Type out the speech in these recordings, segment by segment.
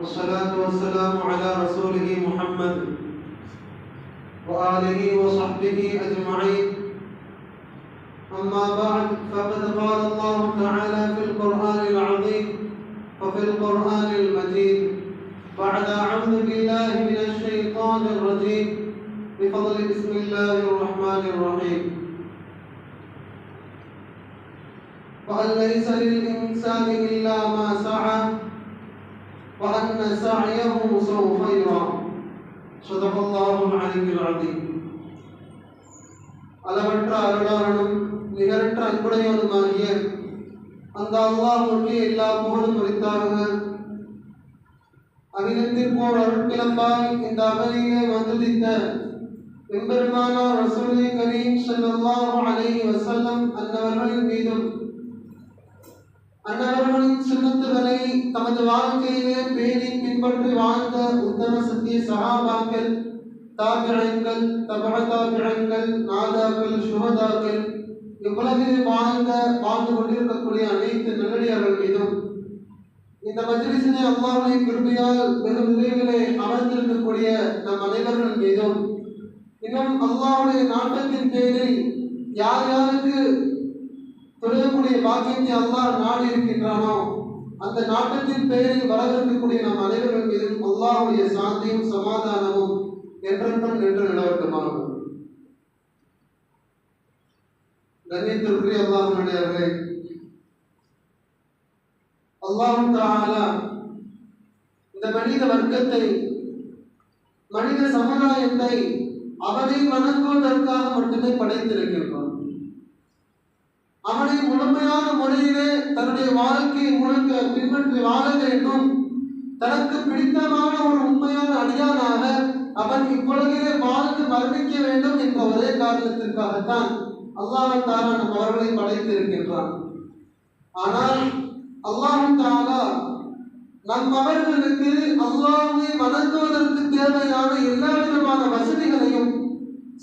والصلاة والسلام على رسوله محمد وآله وصحبه أجمعين. أما بعد فقد قال الله تعالى في القرآن العظيم وفي القرآن المجيد بعد أعوذ بالله من الشيطان الرجيم. بفضل بسم الله الرحمن الرحيم. وأن ليس للإنسان إلا ما سعى وأن سعيه سوف يرى صدق الله العلي العظيم அளவற்ற அருளாளனும் நிகரற்ற அன்புடையவனுமாகிய அந்த அல்லாஹ்வுக்கு எல்லா புகழும் உரித்தாக அகிலத்திற்கோர் அருட்கிளம்பாய் இந்த அமலிலே வந்துதித்த எம்பெருமானார் ரசூலை கரீம் ஸல்லல்லாஹு அலைஹி வஸல்லம் அன்னவர்களின் மீதும் அன்னவர்களின் சுன்னத்துகளை தமது வாழ்க்கையிலே பேணி பின்பற்றி வாழ்ந்த உத்தம சத்திய சகாபாக்கள் தாபிழங்கள் தபழ தாபிழங்கள் நாதாக்கள் சுகதாக்கள் இவ்வுலகில் வாழ்ந்த வாழ்ந்து கொண்டிருக்கக்கூடிய அனைத்து நல்லடியார்கள் மீதும் இந்த மஜ்லிசினை அல்லாஹ்வுடைய கிருபையால் வெகு விரைவிலே அமர்ந்திருக்கக்கூடிய நம் அனைவர்கள் மீதும் இன்னும் அல்லாவுடைய நாட்டத்தின் பேரில் யார் யாருக்கு தொழக்கூடிய பாக்கியத்தை அல்லாஹ் நாடு இருக்கின்றானோ அந்த நாட்டத்தின் பெயரில் வரவிருக்கக்கூடிய நம் அனைவரும் மீதும் அல்லாஹுடைய சாந்தியும் சமாதானமும் என்றென்றும் நின்று நிலவட்டுமாகும். கண்ணியத்திற்குரிய அல்லாஹ்வுடையவர்களே அல்லாஹ் தஆலா இந்த மனித வர்க்கத்தை மனித சமுதாயத்தை அவனை வணங்குவதற்காக மட்டுமே படைத்திருக்கின்றான். அவனை முழுமையான முறையிலே தன்னுடைய வாழ்க்கையை முழுக்க பின்பற்றி வாழ வேண்டும். தனக்கு பிடித்தமான ஒரு உண்மையான அடியானாக அவன் இப்பொழுதிலே வாழ்ந்து மரணிக்க வேண்டும் என்ற ஒரே காரணத்திற்காகத்தான் அல்லாஹ் தாலா நம் அவர்களை படைத்திருக்கின்றான். ஆனால் அல்லாஹன் தாலா நம் அவர்களுக்கு அல்லாஹை வணங்குவதற்கு தேவையான எல்லா விதமான வசதிகளையும்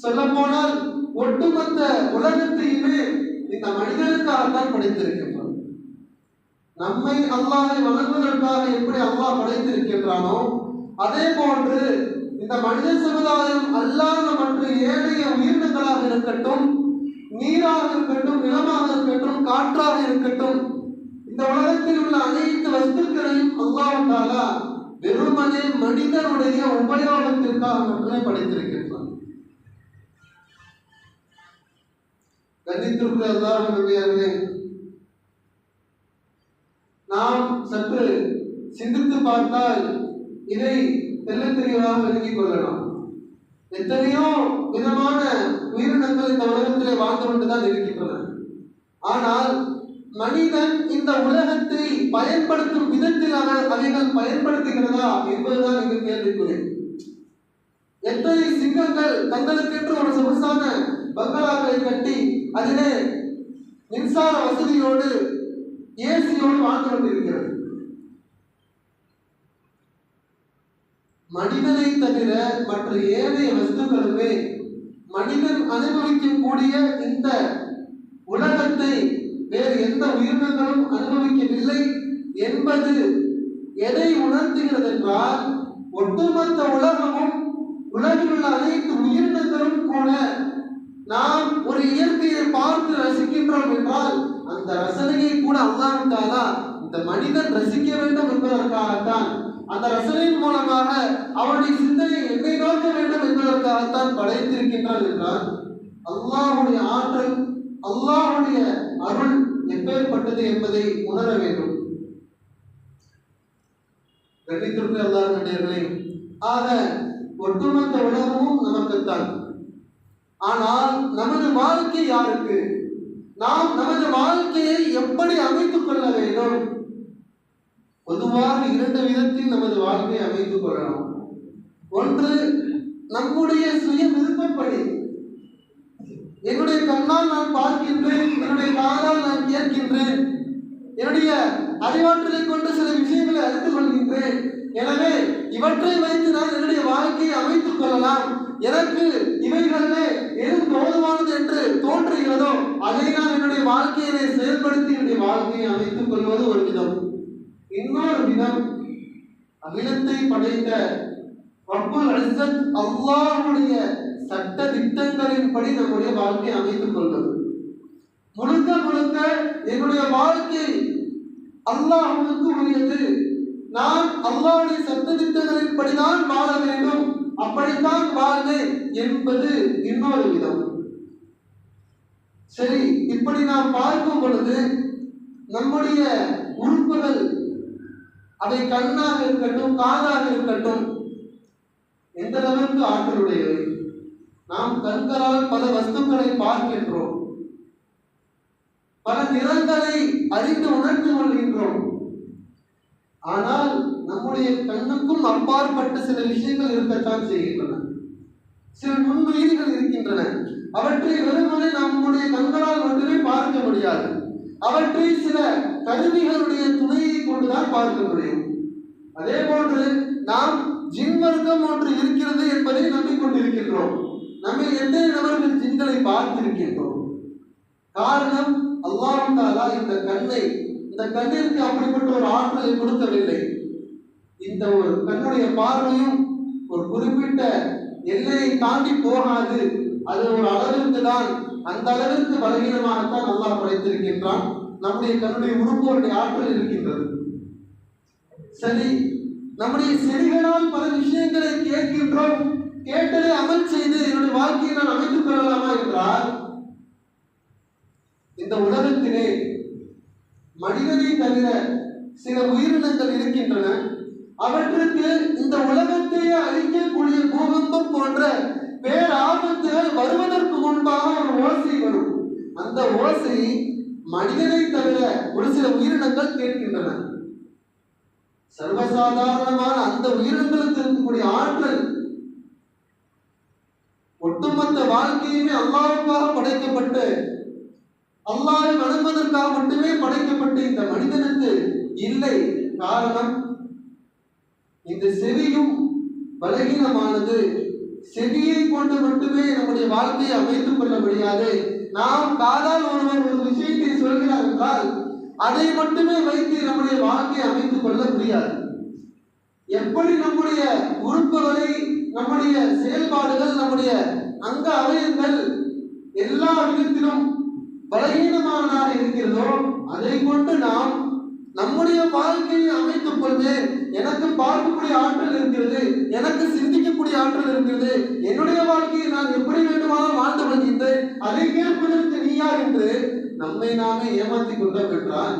சொல்ல போனால் ஒட்டுமொத்த உலகத்தையுமே இந்த மனிதனுக்காகத்தான் படைத்திருக்கின்றான் நம்மை அல்லாஹை வணங்குவதற்காக எப்படி அல்லாஹ் படைத்திருக்கின்றானோ அதே போன்று இந்த மனித சமுதாயம் அல்லாத மற்ற ஏழைய உயிரினங்களாக இருக்கட்டும் நீராக இருக்கட்டும் நிலமாக இருக்கட்டும் காற்றாக இருக்கட்டும் இந்த உலகத்தில் உள்ள அனைத்து வஸ்துக்களையும் அல்லாவுக்காக வெறுமனே மனிதனுடைய உபயோகத்திற்காக மட்டுமே படைத்திருக்கின்றான். கண்டித்திருக்கிற நம்பியார்களே நாம் சற்று சிந்தித்து பார்த்தால் இதை தெல்ல தெளிவாக விளங்கிக் கொள்ளலாம். எத்தனையோ விதமான உயிரினங்கள் இந்த உலகத்திலே வாழ்ந்து கொண்டுதான் இருக்கின்றன. ஆனால் மனிதன் இந்த உலகத்தை பயன்படுத்தும் விதத்தில் அவைகள் பயன்படுத்துகிறதா என்பதுதான் இங்கு கேள்விக்குறி. எத்தனை சிங்கங்கள் தங்களுக்கென்று ஒரு சொகுசான பங்களாக்களை கட்டி அதிலே மின்சார வசதியோடு ஏசியோடு வாழ்ந்து கொண்டிருக்கிறது. மனிதனை தவிர மற்ற ஏனைய வஸ்துக்களுமே மனிதன் அனுபவிக்கக்கூடிய இந்த உலகத்தை வேறு எந்த உயிரினங்களும் அனுபவிக்கவில்லை என்பது எதை உணர்த்துகிறது என்றால் ஒட்டுமொத்த உலகமும் உலகில் உள்ள அனைத்து உயிரினங்களும் கூட நாம் ஒரு இயற்கையை பார்த்து ரசிக்கின்றோம் என்றால் அந்த ரசனையை கூட அல்லாஹ் தாலா இந்த மனிதன் ரசிக்க வேண்டும் என்பதற்காகத்தான் அந்த ரசனையின் மூலமாக அவனுடைய சிந்தனை என்னை நோக்க வேண்டும் என்பதற்காகத்தான் படைத்திருக்கின்றான் என்றால் அல்லாஹுடைய ஆற்றல் அல்லாஹுடைய அருள் எப்பேற்பட்டது என்பதை உணர வேண்டும். கண்டித்திற்கு அல்லாஹ் கண்டியர்களே ஆக ஒட்டுமொத்த உலகமும் நமக்குத்தான். ஆனால் நமது வாழ்க்கை யாருக்கு? நாம் நமது வாழ்க்கையை எப்படி அமைத்துக் கொள்ள வேண்டும்? பொதுவாக இரண்டு விதத்தில் நமது வாழ்க்கையை அமைத்துக் கொள்ளலாம். ஒன்று நம்முடைய சுய விருப்பப்படி. என்னுடைய கண்ணால் நான் பார்க்கின்றேன் என்னுடைய காதால் நான் கேட்கின்றேன் என்னுடைய அறிவாற்றலை கொண்டு சில விஷயங்களை அறிந்து கொள்கின்றேன். எனவே இவற்றை வைத்து நான் என்னுடைய வாழ்க்கையை அமைத்துக் கொள்ளலாம். எனக்கு இவைகளிலே எது போதுமானது என்று தோன்றுகிறதோ அதை நான் என்னுடைய வாழ்க்கையிலே செயல்படுத்தி என்னுடைய வாழ்க்கையை அமைத்துக் கொள்வது ஒரு விதம். இன்னொரு விதம் அகிலத்தை படைத்த அல்லாவுடைய இஸ்ஸத் அல்லாஹ்வுடைய சட்ட திட்டங்களின்படி நம்முடைய வாழ்க்கையை அமைத்துக் கொள்வது முழுக்க முழுக்க என்னுடைய வாழ்க்கை அல்லாஹுக்கு உரியது. நான் அல்லாவுடைய சட்ட திட்டங்களின்படி தான் வாழ வேண்டும். அப்படித்தான் வாழ என்பது இன்னொரு விதம். சரி இப்படி நாம் பார்க்கும் பொழுது நம்முடைய உறுப்புகள் அதை கண்ணாக இருக்கட்டும் காதாக இருக்கட்டும் எந்த அளவிற்கு ஆற்றலுடையவை? நாம் கண்களால் பல வஸ்துக்களை பார்க்கின்றோம். பல நிறங்களை அறிந்து உணர்ந்து கொள்கின்றோம். ஆனால் நம்முடைய கண்ணுக்கும் அப்பாற்பட்ட சில விஷயங்கள் இருக்கத்தான் செய்கின்றன. சில நுண்ணுயிர்கள் இருக்கின்றன. அவற்றை வெறுமனே நம்முடைய கண்களால் மட்டுமே பார்க்க முடியாது. அவற்றை சில கருவிகளுடைய துணையை கொண்டுதான் பார்க்க முடியும். அதே போன்று நாம் ஜின் வர்க்கம் ஒன்று இருக்கிறது என்பதை நம்பிக்கொண்டிருக்கின்றோம் நம்ம எத்தனை நபர்கள் ஜின்களை பார்த்திருக்கின்றோம்? காரணம் அல்லாஹ் தாலா இந்த கண்ணை இந்த கண்ணிற்கு அப்படிப்பட்ட ஒரு ஆற்றலை கொடுக்கவில்லை. இந்த ஒரு கண்ணுடைய பார்வையும் ஒரு குறிப்பிட்ட எல்லையை தாண்டி போகாது. அது ஒரு அளவிற்கு தான் அந்த அளவிற்கு பலவீனமாகத்தான் அல்லாஹ் படைத்திருக்கின்றான். நம்முடைய கண்ணுடைய உறுப்புகளுடைய ஆற்றல் இருக்கின்றது. சரி நம்முடைய செடிகளால் பல விஷயங்களை கேட்கின்றோம். கேட்டதை அமல் செய்து என்னுடைய வாழ்க்கையை நான் அமைத்துக் கொள்ளலாமா என்றால் இந்த உலகத்திலே மனிதனை தவிர சில உயிரினங்கள் இருக்கின்றன. அவற்றுக்கு இந்த உலகத்தையே அழிக்கக்கூடிய பூகம்பம் போன்ற பேராபத்துகள் வருவதற்கு முன்பாக ஒரு ஓசை வரும். அந்த ஓசை மனிதனை தவிர ஒரு சில உயிரினங்கள் கேட்கின்றன. சர்வசாதாரணமான அந்த உயிரினங்களுக்கு இருக்கக்கூடிய ஆற்றல் ஒட்டுமொத்த வாழ்க்கையுமே அல்லாவுக்காக படைக்கப்பட்டு அல்லாவை வணங்குவதற்காக மட்டுமே படைக்கப்பட்ட இந்த மனிதனுக்கு இல்லை. காரணம் இந்த செவியும் பலகீனமானது. செவியை கொண்டு மட்டுமே நம்முடைய வாழ்க்கையை அமைத்துக் கொள்ள முடியாது. நாம் காதால் ஒருவர் ஒரு விஷயத்தை சொல்கிறார் என்றால் அதை மட்டுமே வைத்து நம்முடைய வாழ்க்கையை அமைத்துக் கொள்ள முடியாது. எப்படி நம்முடைய உறுப்புகளை நம்முடைய செயல்பாடுகள் நம்முடைய அங்க அவயங்கள் எல்லா விதத்திலும் பலகீனமானதாக இருக்கிறதோ அதை கொண்டு நாம் நம்முடைய வாழ்க்கையை அமைத்துக் கொள்வேன். எனக்கு பார்க்கக்கூடிய ஆற்றல் இருக்கிறது எனக்கு சிந்திக்கக்கூடிய ஆற்றல் இருக்கிறது. என்னுடைய வாழ்க்கையை நான் எப்படி வேண்டுமானால் வாழ்ந்து வருகின்றேன் அதை கேட்பதற்கு நீ யார் என்று நம்மை நாமே ஏமாற்றிக் கொண்டோம் என்றால்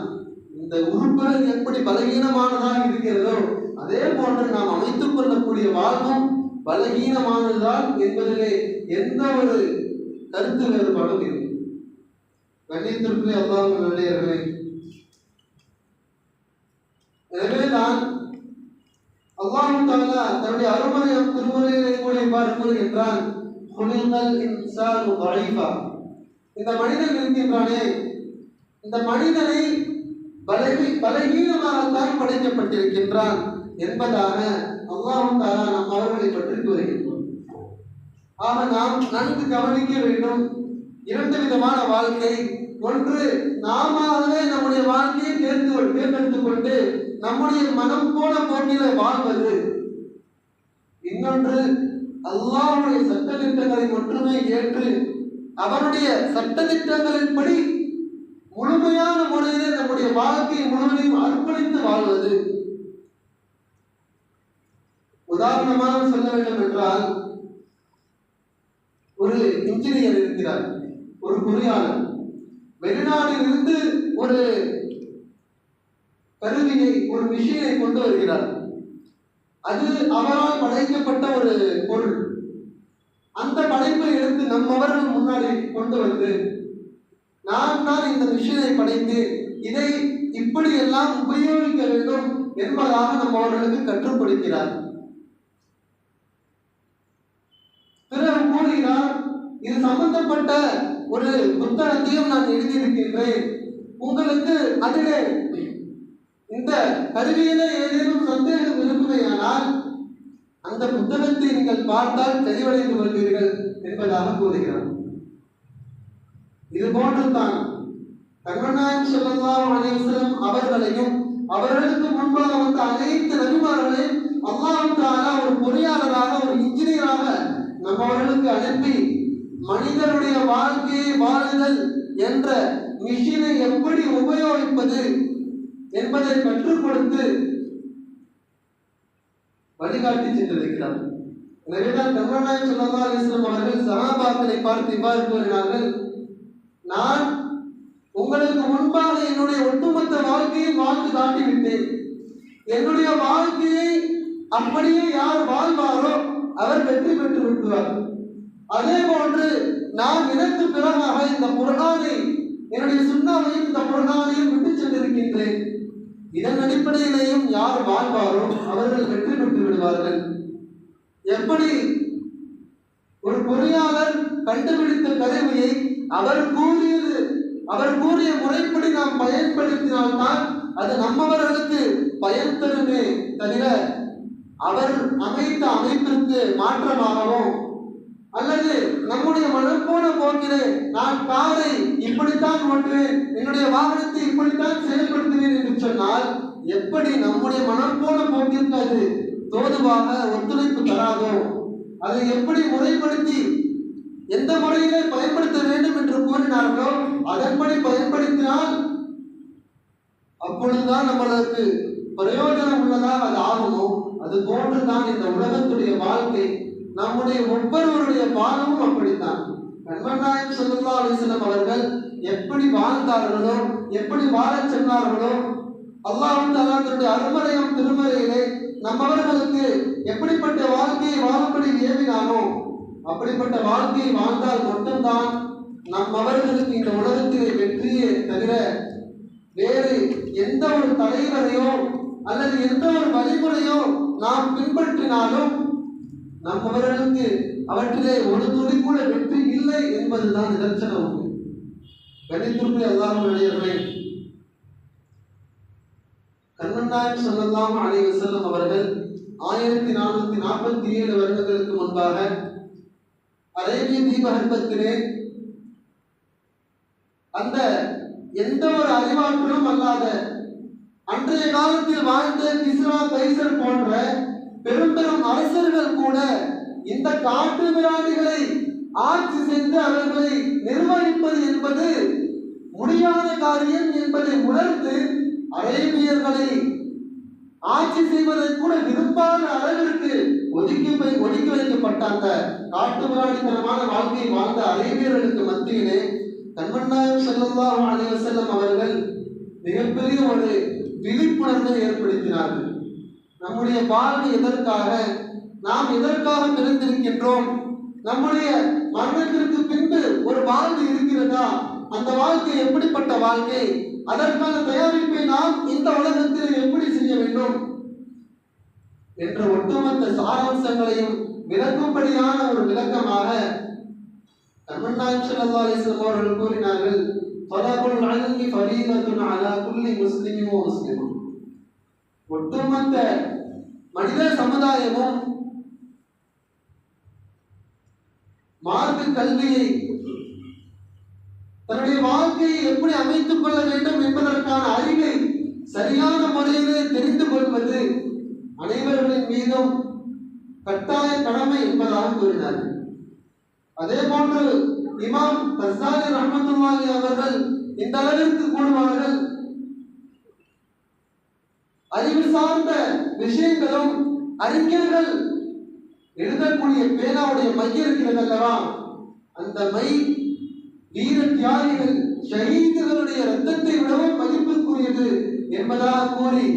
இந்த உறுப்புகள் எப்படி பலகீனமானதாக இருக்கிறதோ அதே போன்று நாம் அமைத்துக் கொள்ளக்கூடிய வாழ்வும் பலகீனமானதுதான் என்பதிலே எந்த ஒரு கருத்து வேறுபாடும் இல்லை. கண்ணியத்திற்குள்ளே அல்லாஹ் நல்லே எனவே தான் அல்லாஹ் தாலா தன்னுடைய அருமறை திருமுறையிலே கூட இவ்வாறு கூறுகின்றான் குனிந்தல் இன்சான் வளைவா இந்த மனிதன் இருக்கின்றானே இந்த மனிதனை பலகி பலகீனமாகத்தான் படைக்கப்பட்டிருக்கின்றான் என்பதாக அல்லாஹும் தாலா நம் அவர்களை பற்றி கூறுகின்றோம் ஆக நாம் நன்கு கவனிக்க வேண்டும். இரண்டு விதமான வாழ்க்கை. ஒன்று நாமவே நம்முடைய வாழ்க்கையை நம்முடைய மனம் போன போக்கில வாழ்வது. இன்னொன்று அல்லாவுடைய சட்டத்திட்டங்களை மட்டுமே ஏற்று அவருடைய சட்டத்திட்டங்களின்படி முழுமையான முறையிலே நம்முடைய வாழ்க்கையை முழுவதையும் அர்ப்பணித்து வாழ்வது. உதாரணமாக சொல்ல வேண்டும் என்றால் ஒரு இன்ஜினியர் இருக்கிறார் ஒரு பொறியாளர். வெளிநாட்டிலிருந்து ஒரு கருவியை ஒரு மிஷினை கொண்டு வருகிறார். அது அவரால் படைக்கப்பட்ட ஒரு பொருள். அந்த படைப்பை எடுத்து நம்மவர்கள் முன்னாடி கொண்டு வந்து நான் தான் இந்த மிஷினை படைத்து இதை இப்படி எல்லாம் உபயோகிக்க வேண்டும் என்பதாக நம்ம அவர்களுக்கு கற்றுக் கொடுக்கிறார் பிறகு கூறுகிறார் இது சம்பந்தப்பட்ட ஒரு புத்தகத்தையும் நான் எழுதியிருக்கின்றேன். உங்களுக்கு அதிலே கருவியிலே ஏதேனும் சந்தேகம் இருக்குமேயானால் அந்த புத்தகத்தை நீங்கள் பார்த்தால் தெளிவடைந்து வருவீர்கள் என்பதாக கூறுகிறார். இது போன்று தான் ஸல்லல்லாஹு அலைஹி அவர்களையும் அவர்களுக்கு முன்பாக வந்த அனைத்து நபிமார்களையும் அல்லாஹ் ஒரு பொறியாளராக ஒரு இன்ஜினியராக நம்மவர்களுக்கு அனுப்பி மனிதனுடைய வாழ்க்கையை வாழுதல் என்ற மிஷினை எப்படி உபயோகிப்பது என்பதை கற்றுக் கொடுத்து வழிகாட்டி சென்றிருக்கிறார். எனவேதான் கண்மநாயகம் ஸல்லல்லாஹு அலைஹி அவர்கள் பார்த்து இவ்வாறு கூறினார்கள் நான் உங்களுக்கு முன்பாக என்னுடைய ஒட்டுமொத்த வாழ்க்கையை வாழ்ந்து காட்டிவிட்டேன். என்னுடைய வாழ்க்கையை அப்படியே யார் வாழ்வாரோ அவர் வெற்றி பெற்று விட்டுவார் அதே போன்று நான் இதற்கு பிறகாக இந்த குர்ஆனை என்னுடைய சுண்ணாவையும் இந்த குர்ஆனையும் விட்டு சென்றிருக்கின்றேன். இதன் அடிப்படையிலேயும் யார் வாழ்வாரோ அவர்கள் வெற்றி பெற்று விடுவார்கள். எப்படி ஒரு பொறியாளர் கண்டுபிடித்த கருவியை அவர் கூறியது அவர் கூறிய முறைப்படி நாம் பயன்படுத்தினால்தான் அது நம்மவர்களுக்கு பயன் தருமே தவிர அவர் அமைத்த அமைப்பிற்கு மாற்றமாகவோ அல்லது நம்முடைய மனம் போன போக்கிலே நான் காரை இப்படித்தான் ஓட்டுவேன் என்னுடைய வாகனத்தை இப்படித்தான் செயல்படுத்துவேன் என்று சொன்னால் எப்படி நம்முடைய மனம் போன போக்கிற்கு அது தோதுவாக ஒத்துழைப்பு தராதோ? அதை எப்படி முறைப்படுத்தி எந்த முறையிலே பயன்படுத்த வேண்டும் என்று கூறினார்களோ அதன்படி பயன்படுத்தினால் அப்பொழுதுதான் நம்மளுக்கு பிரயோஜனம் உள்ளதாக அது ஆகுமோ? அது போன்றுதான் இந்த உலகத்துடைய வாழ்க்கை நம்முடைய ஒவ்வொருவருடைய வாழ்வும் அப்படித்தான். நண்பநாயகம் ஸல்லல்லாஹு அலைஹி அவர்கள் எப்படி வாழ்ந்தார்களோ எப்படி வாழச் சொன்னார்களோ அல்லாஹ் தன்னுடைய அருமறையும் திருமறையிலே நம்மவர்களுக்கு எப்படிப்பட்ட வாழ்க்கையை வாழும்படி ஏவினானோ அப்படிப்பட்ட வாழ்க்கையை வாழ்ந்தால் மட்டும்தான் நம் அவர்களுக்கு இந்த உலகத்திலே வெற்றியே தவிர வேறு எந்த ஒரு தலைவரையோ அல்லது எந்த ஒரு வழிமுறையோ நாம் பின்பற்றினாலும் நம்மவர்களுக்கு அவற்றிலே ஒரு துளி கூட வெற்றி இல்லை என்பதுதான் நிதர்சனம். உண்மை கணித்திற்கு அல்லாஹ் இளைஞர்களே கண்ணநாயகம் ஸல்லல்லாஹு அலைஹி செல்லும் அவர்கள் ஆயிரத்தி நானூத்தி நாற்பத்தி ஏழு வருடங்களுக்கு முன்பாக அரேபிய தீபகற்பத்திலே அந்த எந்த ஒரு அறிவாற்றலும் அல்லாத அன்றைய காலத்தில் வாழ்ந்த கிஸ்ரா கைசர் போன்ற பெரும் பெரும் அரசர்கள் கூட இந்த காட்டு மிராண்டிகளை ஆட்சி செய்து அவர்களை நிர்வகிப்பது என்பது முடியாத காரியம் என்பதை உணர்ந்து அரேபியர்களை ஆட்சி செய்வதை கூட விரும்பாத அளவிற்கு ஒதுக்கி ஒதுக்கி வைக்கப்பட்ட அந்த காட்டு மிராண்டித்தனமான வாழ்க்கையை வாழ்ந்த அரேபியர்களுக்கு மத்தியிலே கண்மண்ணாயம் செல்லும் அலைஹி அவர்கள் மிகப்பெரிய ஒரு விழிப்புணர்வை ஏற்படுத்தினார்கள். நம்முடைய வாழ்வு எதற்காக? நாம் எதற்காக பிறந்திருக்கின்றோம்? நம்முடைய மரணத்திற்கு பின்பு ஒரு வாழ்வு இருக்கிறதா? அந்த வாழ்க்கை எப்படிப்பட்ட வாழ்க்கை? அதற்கான தயாரிப்பை நாம் இந்த உலகத்தில் எப்படி செய்ய வேண்டும்? என்ற ஒட்டுமொத்த சாராம்சங்களையும் விளக்கும்படியான ஒரு விளக்கமாக அவர்கள் கூறினார்கள் ஒட்டுமொத்த மனித சமுதாயமும் மார்க்க கல்வியை தன்னுடைய வாழ்க்கையை எப்படி அமைத்துக் கொள்ள வேண்டும் என்பதற்கான அறிவை சரியான முறையிலே தெரிந்து கொள்வது அனைவர்களின் மீதும் கட்டாய கடமை என்பதாக கூறினார். அதே போன்று இமாம் கசாலி ரஹ்மத்துல்லாஹி அவர்கள் இந்த அளவிற்கு கூடுவார்கள் அறிவு சார்ந்த விஷயங்களும் அறிஞர்கள் எழுதக்கூடிய பேனாவுடைய மைய இருக்கிறது அல்லவா அந்த மை வீர தியாகிகள் ஷஹீதுகளுடைய ரத்தத்தை விடவும் மதிப்புக்குரியது என்பதாக கூறி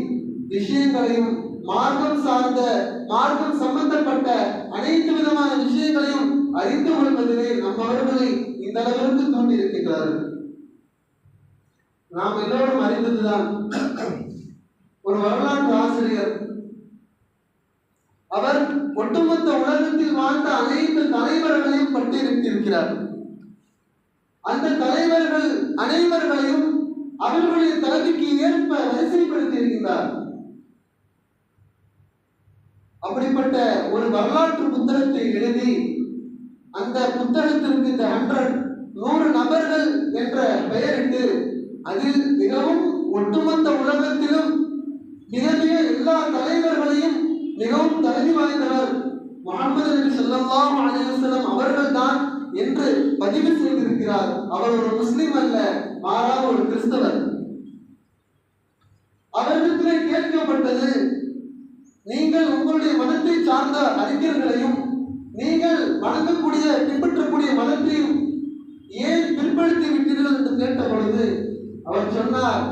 விஷயங்களையும் மார்க்கம் சார்ந்த மார்க்கம் சம்பந்தப்பட்ட அனைத்து விதமான விஷயங்களையும் அறிந்து கொள்வதிலே நம்மவர்களை இந்த அளவிற்கு தூண்டி இருக்கின்றார்கள் நாம் எல்லோரும் அறிந்ததுதான். ஒரு வரலாற்று ஆசிரியர் அவர் ஒட்டுமொத்த உலகத்தில் வாழ்ந்த அனைத்து தலைவர்களையும் பட்டியலிட்டிருக்கிறார். அந்த தலைவர்கள் அனைவர்களையும் அவர்களுடைய தகுதிக்கு ஏற்ப வரிசைப்படுத்தி இருக்கின்றார் அப்படிப்பட்ட ஒரு வரலாற்று புத்தகத்தை எழுதி அந்த புத்தகத்திற்கு இந்த ஹண்ட்ரட் நூறு நபர்கள் என்ற பெயரிட்டு அதில் மிகவும் ஒட்டுமொத்த உலகத்திலும் மிக மிக எல்லா தலைவர்களையும் மிகவும் தகுதி வாய்ந்தவர் முகமது நபி சொல்லாம் அலைஹி அவர்கள் தான் என்று பதிவு செய்திருக்கிறார். அவர் ஒரு முஸ்லிம் அல்ல மாறாக ஒரு கிறிஸ்தவர். அவரிடத்திலே கேட்கப்பட்டது நீங்கள் உங்களுடைய மதத்தை சார்ந்த அறிஞர்களையும் நீங்கள் வணங்கக்கூடிய பின்பற்றக்கூடிய மதத்தையும் ஏன் பிற்படுத்தி விட்டீர்கள் என்று கேட்ட பொழுது அவர் சொன்னார்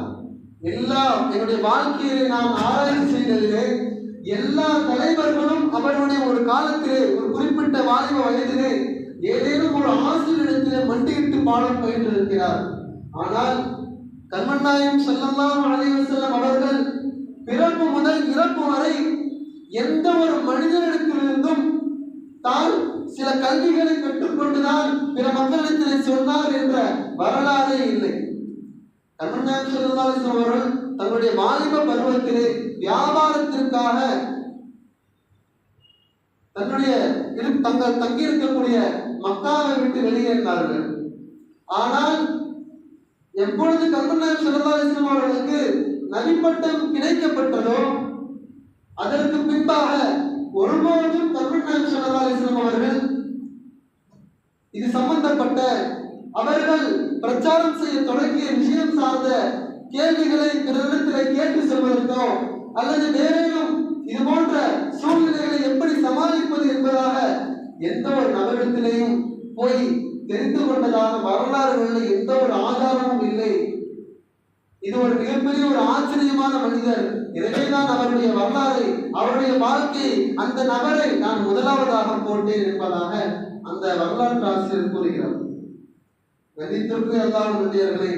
எல்லாம் என்னுடைய வாழ்க்கையை நான் ஆராய்ச்சி செய்ததிலே எல்லா தலைவர்களும் அவருடைய ஒரு காலத்திலே ஒரு குறிப்பிட்ட வாலிப வயதிலே ஏதேனும் ஒரு ஆசிரியரிடத்திலே மண்டியிட்டு பாடம் பயின்றிருக்கிறார். ஆனால் கர்மநாயம் ஸல்லல்லாஹு அலைஹி அவர்கள் பிறப்பு முதல் இறப்பு வரை எந்த ஒரு மனிதனிடத்திலிருந்தும் தான் சில கல்விகளை கற்றுக்கொண்டுதான் பிற மக்களிடத்திலே சொன்னார் என்ற வரலாறே இல்லை. கர்மநாயம் ஸல்லல்லாஹு அவர்கள் தன்னுடைய வாலிப பருவத்திலே வியாபாரத்திற்காக தன்னுடைய தங்கள் தங்கியிருக்கக்கூடிய மக்காவை விட்டு வெளியேறினார்கள். ஆனால் எப்பொழுது கர்மநாயம் ஸல்லல்லாஹு அவர்களுக்கு நபிப்பட்டம் கிடைக்கப்பட்டதோ அதற்கு பின்பாக ஒருபோதும் கர்மநாயம் ஸல்லல்லாஹு அவர்கள் இது சம்பந்தப்பட்ட அவர்கள் பிரச்சாரம் செய்ய தொடங்கிய விஷயம் சார்ந்த கேள்விகளை பிறரிடத்தில் கேட்டு செல்வதற்கோ அல்லது வேறேனும் இது போன்ற சூழ்நிலைகளை எப்படி சமாளிப்பது என்பதாக எந்த ஒரு நபரிடத்திலையும் போய் தெரிந்து கொண்டதாக வரலாறுகளில் எந்த ஒரு ஆதாரமும் இல்லை. இது ஒரு மிகப்பெரிய ஒரு ஆச்சரியமான மனிதர். எனவேதான் அவருடைய வரலாறு அவருடைய வாழ்க்கை அந்த நபரை நான் முதலாவதாக போட்டேன் என்பதாக அந்த வரலாற்று ஆசிரியர் கூறுகிறார். கணித்திற்கு எல்லாம் நன்றியர்களே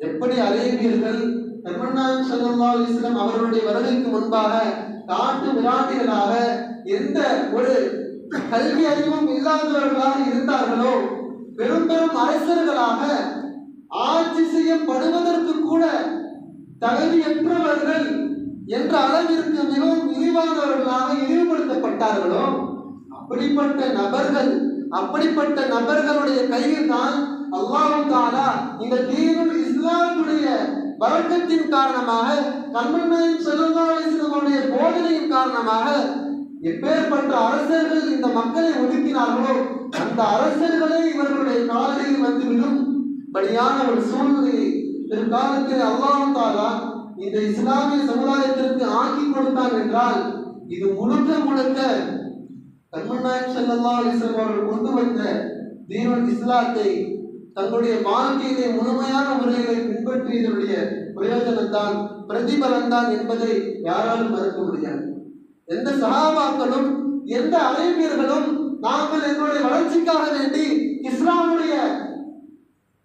எப்படி அரேபியர்கள் பெருமன்னான் ஸல்லல்லாஹு அலைஹி அவர்களுடைய வருகைக்கு முன்பாக காட்டு விராட்டிகளாக எந்த ஒரு கல்வி அறிவும் இல்லாதவர்களாக இருந்தார்களோ பெரும் பெரும் அரசர்களாக ஆட்சி செய்யப்படுவதற்கு கூட தகுதியற்றவர்கள் என்ற அளவிற்கு மிகவும் இழிவானவர்களாக இழிவுபடுத்தப்பட்டார்களோ அப்படிப்பட்ட நபர்கள் அப்படிப்பட்ட நபர்களுடைய கையில் தான் அல்லாஹும் தாலா இந்த தீனுல் இஸ்லாமுடைய வழக்கத்தின் காரணமாக கண்மண்ணையும் செல்லுடைய போதனையின் காரணமாக எப்பேற்பட்ட அரசர்கள் இந்த மக்களை ஒதுக்கினார்களோ அந்த அரசர்களே இவர்களுடைய காலடியில் வந்துவிடும். படியான ஒரு சூழ்நிலையை பிற்காலத்தில் அல்லாஹும் தாலா இந்த இஸ்லாமிய சமுதாயத்திற்கு ஆக்கி கொடுத்தான் என்றால் இது முழுக்க முழுக்க கண்மநாயகம் ஸல்லல்லாஹு அலைஹி அவர்கள் கொண்டு வந்த தீனுல் இஸ்லாத்தை தங்களுடைய வாழ்க்கையிலே முழுமையான முறைகளை பின்பற்றியதனுடைய பிரயோஜனம்தான் பிரதிபலன் தான் என்பதை யாராலும் மறுக்க முடியாது. எந்த சகாபாக்களும் எந்த அறிவியர்களும் நாங்கள் எங்களுடைய வளர்ச்சிக்காக வேண்டி இஸ்லாமுடைய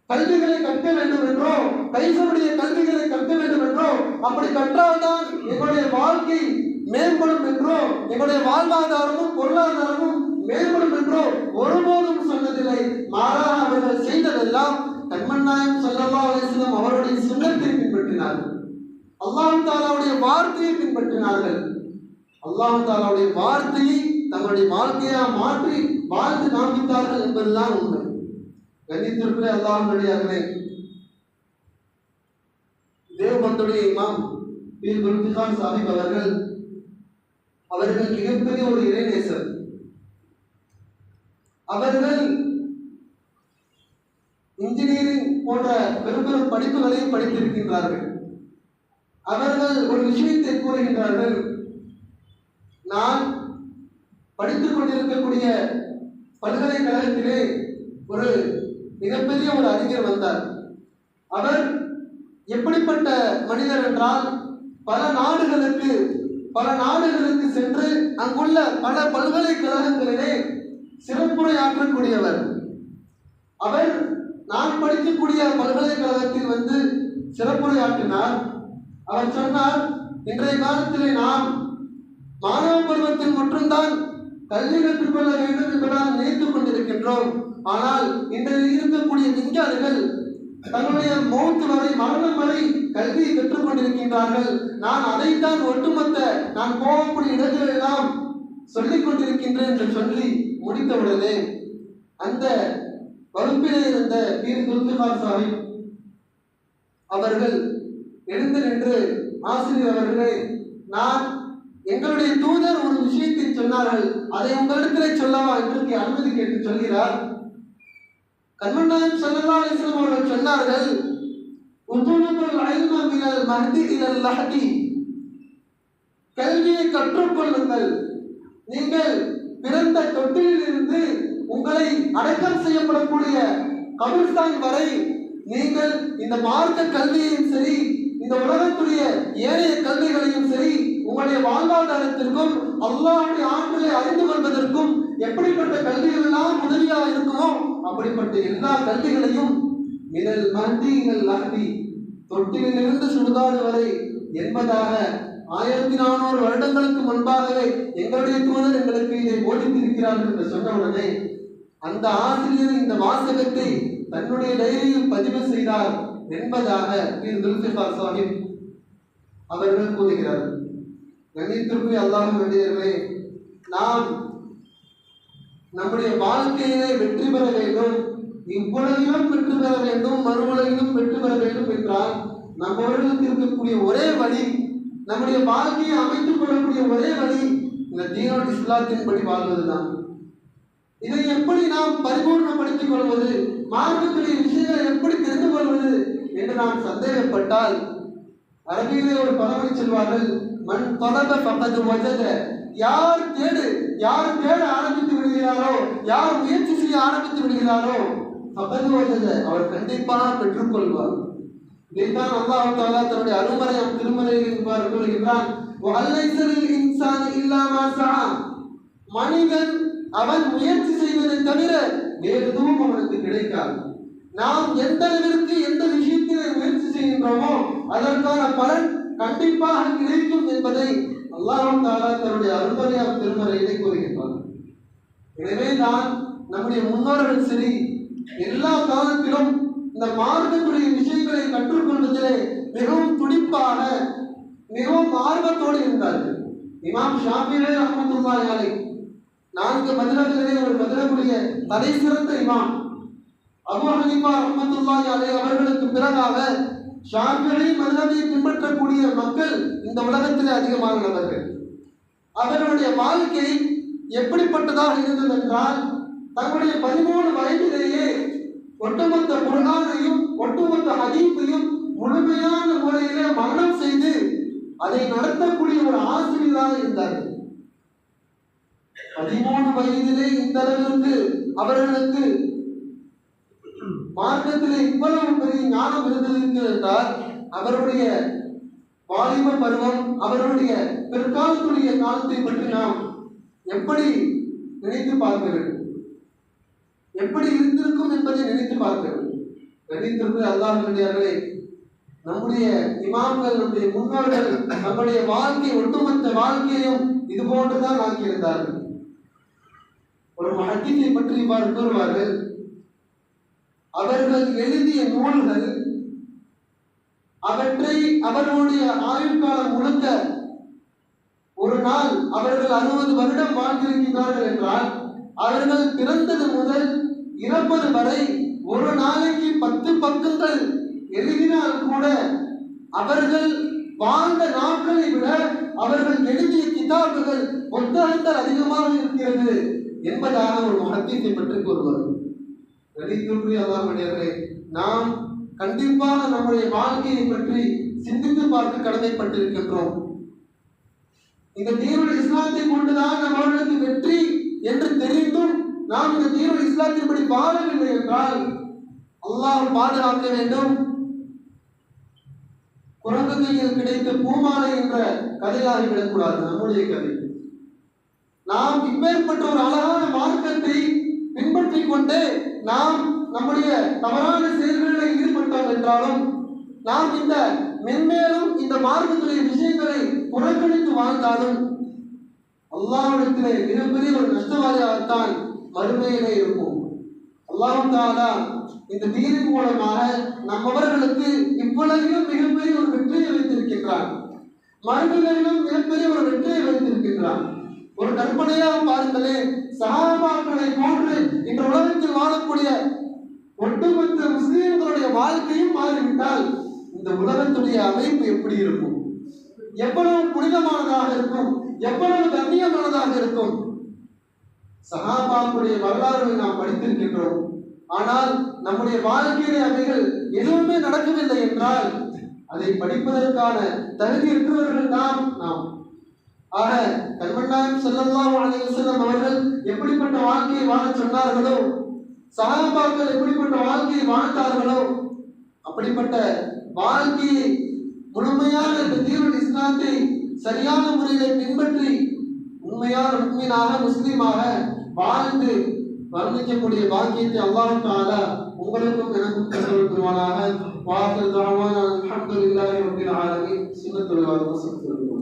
கல்விகளை கற்க வேண்டும் என்றோ கைசருடைய கல்விகளை கற்க வேண்டும் என்றோ அப்படி கற்றால்தான் எங்களுடைய வாழ்க்கை மேம்படும் என்றோ எங்களுடைய வாழ்வாதாரமும் பொருளாதாரமும் மேம்படும் என்றோ ஒருபோதும் சொன்னதில்லை. மாறாக அவர்கள் செய்ததெல்லாம் கண்மண்ணாயம் சொல்லல்லா அலிஸ்லம் அவருடைய சுண்ணத்தை பின்பற்றினார்கள். அல்லாஹு தாலாவுடைய வார்த்தையை பின்பற்றினார்கள். அல்லாஹு தாலாவுடைய வார்த்தையை தங்களுடைய வாழ்க்கையா மாற்றி வாழ்ந்து காண்பித்தார்கள் என்பதுதான் உண்மை. கண்ணித்திற்குரிய அல்லாஹ்வுடையவர்களே தேவபந்துடைய இமாம் பீர் குல்பிகான் சாஹிப் அவர்கள் அவர்கள் மிகப்பெரிய ஒரு இறைநேசர். அவர்கள் இன்ஜினியரிங் போன்ற பெரும் பெரும் படிப்புகளையும் படித்திருக்கின்றார்கள். அவர்கள் ஒரு விஷயத்தை கூறுகின்றார்கள். நான் படித்துக் கொண்டிருக்கக்கூடிய பல்கலைக்கழகத்திலே ஒரு மிகப்பெரிய ஒரு அறிஞர் வந்தார். அவர் எப்படிப்பட்ட மனிதர் என்றால் பல நாடுகளுக்கு பல நாடுகளுக்கு சென்று அங்குள்ள பல பல்கலைக்கழகங்களிலே சிறப்புரையாற்றக்கூடியவர் அவர் நான் படிக்கக்கூடிய பல்கலைக்கழகத்தில் வந்து சிறப்புரையாற்றினார் அவர் சொன்னார் இன்றைய காலத்திலே நாம் மாணவ பருவத்தில் மட்டும்தான் கல்வி கற்றுக்கொள்ள வேண்டும் என்பதால் நினைத்துக் கொண்டிருக்கின்றோம். ஆனால் இன்றைய இருக்கக்கூடிய விஞ்ஞானிகள் தன்னுடைய மௌத்து வரை மரணம் வரை கல்வியை கற்றுக் கொண்டிருக்கின்றார்கள். நான் அதைத்தான் ஒட்டுமொத்த நான் போகக்கூடிய இடங்களெல்லாம் சொல்லிக் கொண்டிருக்கின்றேன் என்று சொல்லி முடித்தவுடனே அந்த வகுப்பிலே இருந்த பீர் துல்குமார் சாஹிப் அவர்கள் எழுந்து நின்று ஆசிரியர் அவர்களே நான் எங்களுடைய தூதர் ஒரு விஷயத்தை சொன்னார்கள். அதை உங்களிடத்திலே சொல்லவா? என்று அனுமதி கேட்டு சொல்கிறார். கண்மண்டாயம் சல்லல்லாஹு அலிஸ்லாம் அவர்கள் சொன்னார்கள் உதுலுபுல் இல்ம மினல் மஹ்தி லஹதி. கல்வியை கற்றுக்கொள்ளுங்கள் நீங்கள் பிறந்த தொட்டிலிருந்து உங்களை அடக்கம் செய்யப்படக்கூடிய கபிர்ஸ்தான் வரை நீங்கள் இந்த மார்க்க கல்வியையும் சரி இந்த உலகத்துடைய ஏனைய கல்விகளையும் சரி உங்களுடைய வாழ்வாதாரத்திற்கும் அல்லாவுடைய ஆற்றலை அறிந்து கொள்வதற்கும் எப்படிப்பட்ட கல்விகள் எல்லாம் இருக்குமோ அப்படிப்பட்ட எல்லா கல்விகளையும் மினல் மஹதி இலல் தொட்டிலிருந்து சுடுகாடு வரை என்பதாக ஆயிரத்தி நானூறு வருடங்களுக்கு முன்பாகவே எங்களுடைய தூதர் எங்களுக்கு இதை போதித்திருக்கிறார்கள் என்று சொன்ன உடனே அந்த ஆசிரியர் இந்த வாசகத்தை தன்னுடைய டைரியில் பதிவு செய்தார் என்பதாக திரு துல்பிகார் சாஹிப் அவர்கள் கூறுகிறார். கண்ணியத்திற்குரிய அல்லாஹ் வேண்டியவர்களே நாம் நம்முடைய வாழ்க்கையிலே வெற்றி பெற வேண்டும் இவ்வுலகிலும் வெற்றி பெற வேண்டும் மறுவுலகிலும் வெற்றி பெற வேண்டும் என்றால் நம்மவர்களுக்கு இருக்கக்கூடிய ஒரே வழி நம்முடைய வாழ்க்கையை அமைத்துக் கொள்ளக்கூடிய ஒரே வழி இந்த தீனோட் இஸ்லாத்தின்படி வாழ்வதுதான். இதை எப்படி நாம் பரிபூர்ணப்படுத்திக் கொள்வது? மார்க்கத்துடைய விஷயங்களை எப்படி தெரிந்து கொள்வது என்று நாம் சந்தேகப்பட்டால் அரபியிலே ஒரு பழமொழி சொல்வார்கள் மண் தொடர்ப பக்கத்து வஜத. யார் தேடு யார் தேட ஆரம்பித்து விடுகிறாரோ யார் முயற்சி செய்ய ஆரம்பித்து விடுகிறாரோ பக்கத்து வஜத. அவர் கண்டிப்பாக பெற்றுக்கொள்வார். இதைத்தான் அல்லாஹ் தாலா தன்னுடைய அருமறையம் திருமறையில் இவ்வாறு கூறுகின்றான் இன்சான் இல்லாமா சா. மனிதன் அவன் முயற்சி செய்வதை தவிர வேறு எதுவும் அவனுக்கு கிடைக்காது. நாம் எந்த அளவிற்கு எந்த விஷயத்திலே முயற்சி செய்கின்றோமோ அதற்கான பலன் கண்டிப்பாக கிடைக்கும் என்பதை அல்லாஹ் தாலா தன்னுடைய அருமறையாம் திருமறையிலே கூறுகின்றான். எனவே தான் நம்முடைய முன்னோர்கள் சரி எல்லா காலத்திலும் இந்த மார்க்கத்துடைய விஷயங்களை கற்றுக்கொள்வதிலே மிகவும் துடிப்பாக மிகவும் ஆர்வத்தோடு இருந்தார்கள். இமாம் ஷாபிரே ரஹமத்துல்லாஹி அலைஹி. நான்கு மதுரகளிலே ஒரு மதுரக்குரிய தலை சிறந்த இமாம். அபு ஹனீஃபா ரஹ்மத்துல்லாஹி அலைஹி அவர்களுக்கு பிறகாக ஷாபிரை மதுரவை பின்பற்றக்கூடிய மக்கள் இந்த உலகத்திலே அதிகமானவர்கள். அவர்களுடைய வாழ்க்கை எப்படிப்பட்டதாக இருந்தது என்றால் தங்களுடைய பதிமூணு வயதிலேயே ஒட்டுமொத்த குரானையும் ஒட்டுமொத்த ஹதீப்பையும் முழுமையான முறையிலே மரணம் செய்து அதை நடத்தக்கூடிய ஒரு ஆசிரியராக இருந்தார்கள் பதிமூணு வயதிலே இந்த அளவிற்கு அவர்களுக்கு மார்க்கத்திலே இவ்வளவு பெரிய ஞானம் இருந்ததற்கு என்றால் அவருடைய வாலிப பருவம் அவருடைய பிற்காலத்துடைய காலத்தை பற்றி நாம் எப்படி நினைத்து பார்க்க வேண்டும்? எப்படி இருந்திருக்கும் என்பதை நினைத்து பார்க்க வேண்டும். கணித்திற்கு அல்லாஹ் நம்முடைய இமாம்கள் நம்முடைய முன்னோர்கள் நம்முடைய வாழ்க்கை ஒட்டுமொத்த வாழ்க்கையும் இது போன்றுதான் ஆக்கியிருந்தார்கள் ஒரு மஹத்தீஸை பற்றி இவ்வாறு கூறுவார்கள் அவர்கள் எழுதிய நூல்கள் அவற்றை அவர்களுடைய ஆயுட்காலம் முழுக்க ஒரு நாள் அவர்கள் அறுபது வருடம் வாழ்ந்திருக்கிறார்கள் என்றால் அவர்கள் பிறந்தது முதல் இறப்பது வரை ஒரு நாளைக்கு பத்து பக்கங்கள் எழுதினால் கூட அவர்கள் வாழ்ந்த நாட்களை விட அவர்கள் எழுதிய கிதாபுகள் புத்தகங்கள் அதிகமாக இருக்கிறது என்பதாக ஒரு மகத்தியத்தை பற்றி கூறுவார். வெளித்தூற்றி அல்லாஹ் மனிதர்களே நாம் கண்டிப்பாக நம்முடைய வாழ்க்கையை பற்றி சிந்தித்து பார்க்க கடமைப்பட்டிருக்கின்றோம். இந்த தீவிர இஸ்லாத்தை கொண்டுதான் நம்மளுக்கு வெற்றி என்று தெரிந்தும் நாம் இந்த தீவிர இஸ்லாத்தின்படி வாழவில்லை என்றால் அல்லாஹ் பாதுகாக்க வேண்டும். குரங்கு கையில் கிடைத்த பூமாலை என்ற கதையாகிவிடக்கூடாது நம்முடைய கதை. நாம் இப்பேற்பட்ட ஒரு அழகான மார்க்கத்தை பின்பற்றி கொண்டு நாம் நம்முடைய தவறான செயல்களில் ஈடுபட்டோம் என்றாலும் நாம் இந்த மென்மேலும் இந்த மார்க்கத்துடைய விஷயங்களை புறக்கணித்து வாழ்ந்தாலும் அல்லாவிடத்திலே மிகப்பெரிய ஒரு நஷ்டவாதியாகத்தான் மறுமையிலே இருக்கும். அல்லாஹும் தாலா இந்த தீனின் மூலமாக நம்மவர்களுக்கு இவ்வளவையும் மிகப்பெரிய ஒரு வெற்றியை வைத்திருக்கின்றார் மறுமையிலும் மிகப்பெரிய ஒரு வெற்றியை வைத்திருக்கின்றார் ஒரு கற்பனையாக பாருங்களே சகாபாக்களை போன்று இந்த உலகத்தில் வாழக்கூடிய ஒட்டுமொத்த முஸ்லீம்களுடைய வாழ்க்கையும் மாறிவிட்டால் இந்த உலகத்துடைய அமைப்பு எப்படி இருக்கும்? எவ்வளவு புனிதமானதாக இருக்கும்? எவ்வளவு கண்ணியமானதாக இருக்கும்? சகாபாக்குடைய வரலாறுகளை நாம் படித்திருக்கின்றோம். ஆனால் நம்முடைய வாழ்க்கையிலே அவைகள் எதுவுமே நடக்கவில்லை என்றால் அதை படிப்பதற்கான தகுதி இருக்கிறவர்கள் தான் நாம். ஆக கண்மண்ணாயம் செல்லல்லாம் அலைஹி வஸல்லம் அவர்கள் எப்படிப்பட்ட வாழ்க்கையை வாழ சொன்னார்களோ சகாபாக்கள் எப்படிப்பட்ட வாழ்க்கையை வாழ்ந்தார்களோ அப்படிப்பட்ட வாழ்க்கையை முழுமையான இந்த தீவிர இஸ்லாத்தை சரியான முறையிலே பின்பற்றி உண்மையான முக்மீனாக முஸ்லீமாக வாழ்ந்து வர்ணிக்கக்கூடிய பாக்கியத்தை அல்லாஹ் தாலா உங்களுக்கும் எனக்கும் கற்றுக் வாசல் தாவான அல்ஹம்துலில்லாஹி ரப்பில் ஆலமீன். சுன்னத்துல் வஸல்லம்